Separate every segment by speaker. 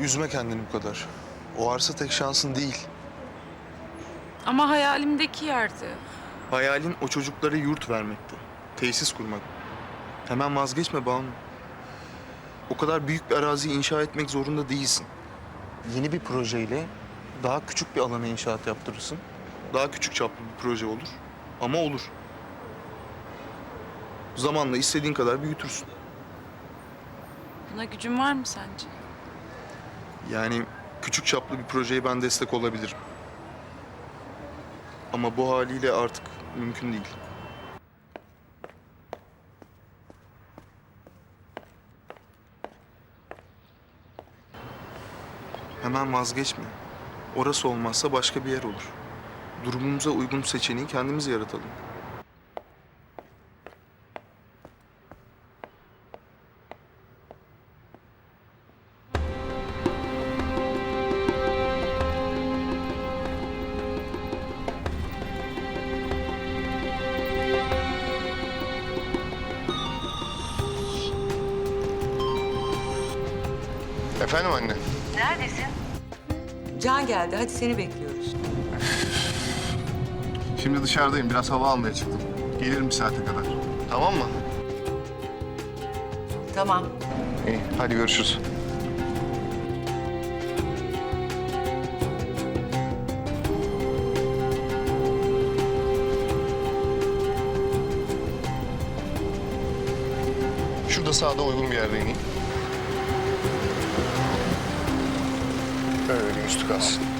Speaker 1: Üzme kendini bu kadar. O arsa tek şansın değil.
Speaker 2: Ama hayalimdeki yerdi.
Speaker 1: Hayalin o çocuklara yurt vermekti. Tesis kurmak. Hemen vazgeçme Banu. O kadar büyük bir araziyi inşa etmek zorunda değilsin. Yeni bir projeyle daha küçük bir alana inşaat yaptırırsın. Daha küçük çaplı bir proje olur. Ama olur. Zamanla istediğin kadar büyütürsün.
Speaker 2: Buna gücün var mı sence?
Speaker 1: Yani küçük çaplı bir projeye ben destek olabilirim. Ama bu haliyle artık mümkün değil. Hemen vazgeçme. Orası olmazsa başka bir yer olur. Durumumuza uygun seçeneği kendimiz yaratalım.
Speaker 3: Efendim anne?
Speaker 4: Neredesin? Can geldi. Hadi seni bekliyoruz.
Speaker 3: Şimdi dışarıdayım. Biraz hava almaya çıktım. Gelirim bir saate kadar. Tamam mı?
Speaker 4: Tamam.
Speaker 3: İyi. Hadi görüşürüz. Şurada sağda uygun bir yerde ineyim. Öyle üstü kalsın.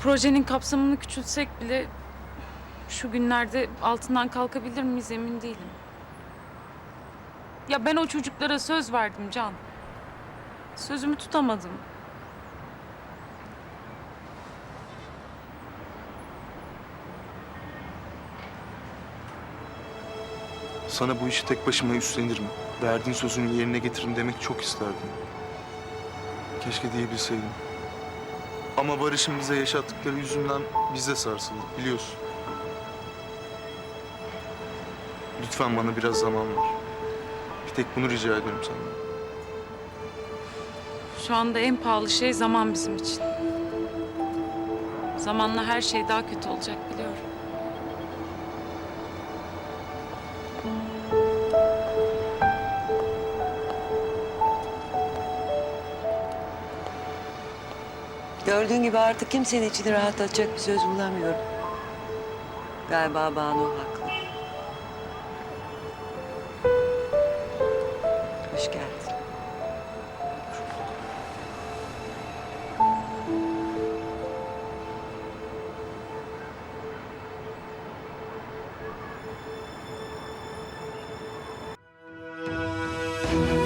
Speaker 2: Projenin kapsamını küçültsek bile şu günlerde altından kalkabilir miyiz emin değilim. Ya ben o çocuklara söz verdim Can. Sözümü tutamadım.
Speaker 1: Sana bu işi tek başıma üstlenirim. Verdiğin sözünü yerine getiririm demek çok isterdim. Keşke diyebilseydim. Ama Barış'ın bize yaşattıkları yüzünden biz de sarsıldık biliyorsun. Lütfen bana biraz zaman ver. Bir tek bunu rica ediyorum senden.
Speaker 2: Şu anda en pahalı şey zaman bizim için. Zamanla her şey daha kötü olacak biliyorum.
Speaker 4: Gördüğün gibi artık kimsenin içini rahatlatacak bir söz bulamıyorum. Galiba Banu haklı. Hoş geldin. Thank you.